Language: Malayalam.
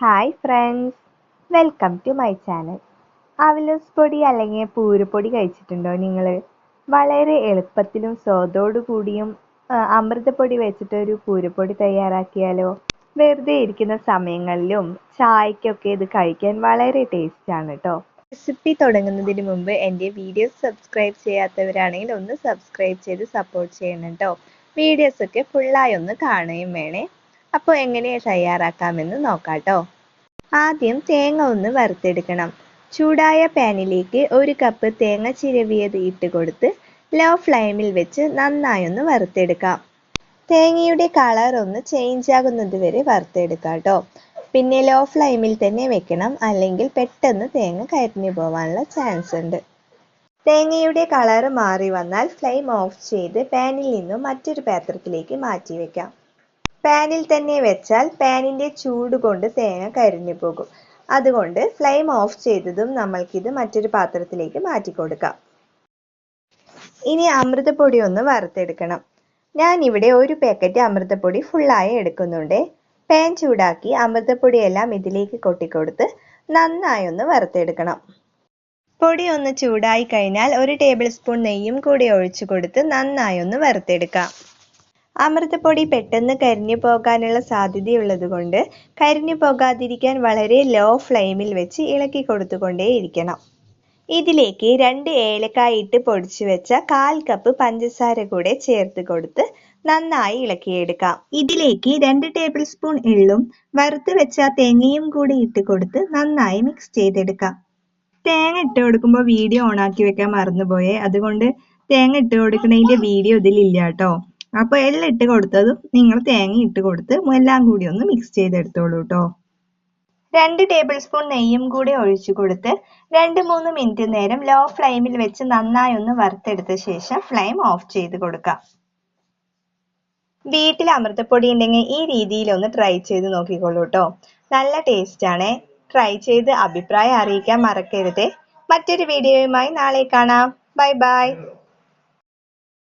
Hi friends welcome to my channel avalose പൊടി അല്ലെങ്കിൽ പൂരപ്പൊടി കഴിച്ചിട്ടുണ്ടോ നിങ്ങൾ വളരെ എളുപ്പത്തിലും സ്വാദോടു കൂടിയും ആ, അമൃതപ്പൊടി വെച്ചിട്ട് ഒരു പൂരപ്പൊടി തയ്യാറാക്കിയാലോ? വെറുതെ ഇരിക്കുന്ന സമയങ്ങളിലും ചായക്കൊക്കെ ഇത് കഴിക്കാൻ വളരെ ടേസ്റ്റ് ആണ് കേട്ടോ റെസിപ്പി തുടങ്ങുന്നതിന് മുമ്പ് എന്റെ വീഡിയോസ് സബ്സ്ക്രൈബ് ചെയ്യാത്തവരാണെങ്കിൽ ഒന്ന് സബ്സ്ക്രൈബ് ചെയ്ത് സപ്പോർട്ട് ചെയ്യണം കേട്ടോ വീഡിയോസൊക്കെ ഫുള്ളായി ഒന്ന് കാണുകയും വേണേ. അപ്പോൾ എങ്ങനെ തയ്യാറാക്കാമെന്ന് നോക്കാട്ടോ. ആദ്യം തേങ്ങ ഒന്ന് വറുത്തെടുക്കണം. ചൂടായ പാനിലേക്ക് ഒരു കപ്പ് തേങ്ങ ചിരവിയത് ഇട്ട് കൊടുത്ത് ലോ ഫ്ലെയിമിൽ വെച്ച് നന്നായി ഒന്ന് വറുത്തെടുക്കാം. തേങ്ങയുടെ കളർ ഒന്ന് ചേഞ്ച് ആകുന്നത് വരെ വറുത്തെടുക്കാം കേട്ടോ പിന്നെ ലോ ഫ്ലെയിമിൽ തന്നെ വെക്കണം. അല്ലെങ്കിൽ പെട്ടെന്ന് തേങ്ങ കരിഞ്ഞു പോകാനുള്ള ചാൻസ് ഉണ്ട്. തേങ്ങയുടെ കളർ മാറി വന്നാൽ ഫ്ലെയിം ഓഫ് ചെയ്ത് പാനിൽ നിന്നും മറ്റൊരു പാത്രത്തിലേക്ക് മാറ്റി വെക്കാം. പാനിൽ തന്നെ വെച്ചാൽ പാനിന്റെ ചൂട് കൊണ്ട് തേങ്ങ കരിഞ്ഞു പോകും. അതുകൊണ്ട് ഫ്ലെയിം ഓഫ് ചെയ്തതും നമ്മൾക്കിത് മറ്റൊരു പാത്രത്തിലേക്ക് മാറ്റി കൊടുക്കാം. ഇനി അമൃതപ്പൊടി ഒന്ന് വറുത്തെടുക്കണം. ഞാൻ ഇവിടെ ഒരു പാക്കറ്റ് അമൃതപ്പൊടി ഫുള്ളായി എടുക്കുന്നുണ്ട്. പാൻ ചൂടാക്കി അമൃതപ്പൊടിയെല്ലാം ഇതിലേക്ക് കൊട്ടിക്കൊടുത്ത് നന്നായി ഒന്ന് വറുത്തെടുക്കണം. പൊടി ഒന്ന് ചൂടായി കഴിഞ്ഞാൽ ഒരു ടേബിൾ സ്പൂൺ നെയ്യും കൂടി ഒഴിച്ചു കൊടുത്ത് നന്നായി ഒന്ന് വറുത്തെടുക്കാം. അമൃതപ്പൊടി പെട്ടെന്ന് കരിഞ്ഞു പോകാനുള്ള സാധ്യതയുള്ളത് കൊണ്ട് കരിഞ്ഞു പോകാതിരിക്കാൻ വളരെ ലോ ഫ്ലെയിമിൽ വെച്ച് ഇളക്കി കൊടുത്തുകൊണ്ടേയിരിക്കണം ഇതിലേക്ക് രണ്ട് ഏലക്കായ ഇട്ട് പൊടിച്ചു വെച്ച കാൽ കപ്പ് പഞ്ചസാര കൂടെ ചേർത്ത് കൊടുത്ത് നന്നായി ഇളക്കിയെടുക്കാം. ഇതിലേക്ക് രണ്ട് ടേബിൾ സ്പൂൺ എള്ളും വറുത്ത് വെച്ച തേങ്ങയും കൂടി ഇട്ട് കൊടുത്ത് നന്നായി മിക്സ് ചെയ്തെടുക്കാം. തേങ്ങ ഇട്ട് കൊടുക്കുമ്പോൾ വീഡിയോ ഓണാക്കി വെക്കാൻ മറന്നുപോയേ. അതുകൊണ്ട് തേങ്ങ ഇട്ട് കൊടുക്കുന്നതിന്റെ വീഡിയോ ഇതിലില്ല കേട്ടോ. അപ്പൊ എല്ലാം ഇട്ട് കൊടുത്തതും നിങ്ങൾ തേങ്ങ ഇട്ട് കൊടുത്ത് എല്ലാം കൂടി ഒന്ന് മിക്സ് ചെയ്തെടുത്തോളൂ കേട്ടോ രണ്ട് ടേബിൾ സ്പൂൺ നെയ്യും കൂടി ഒഴിച്ചു കൊടുത്ത് രണ്ട് മൂന്ന് മിനിറ്റ് നേരം ലോ ഫ്ലെയിമിൽ വെച്ച് നന്നായി ഒന്ന് വറുത്തെടുത്ത ശേഷം ഫ്ലെയിം ഓഫ് ചെയ്ത് കൊടുക്കാം. വീട്ടിൽ അമൃതപ്പൊടി ഉണ്ടെങ്കിൽ ഈ രീതിയിൽ ഒന്ന് ട്രൈ ചെയ്ത് നോക്കിക്കോളൂ കേട്ടോ നല്ല ടേസ്റ്റ് ആണ്. ട്രൈ ചെയ്ത് അഭിപ്രായം അറിയിക്കാൻ മറക്കരുത്. മറ്റൊരു വീഡിയോയുമായി നാളെ കാണാം. Bye bye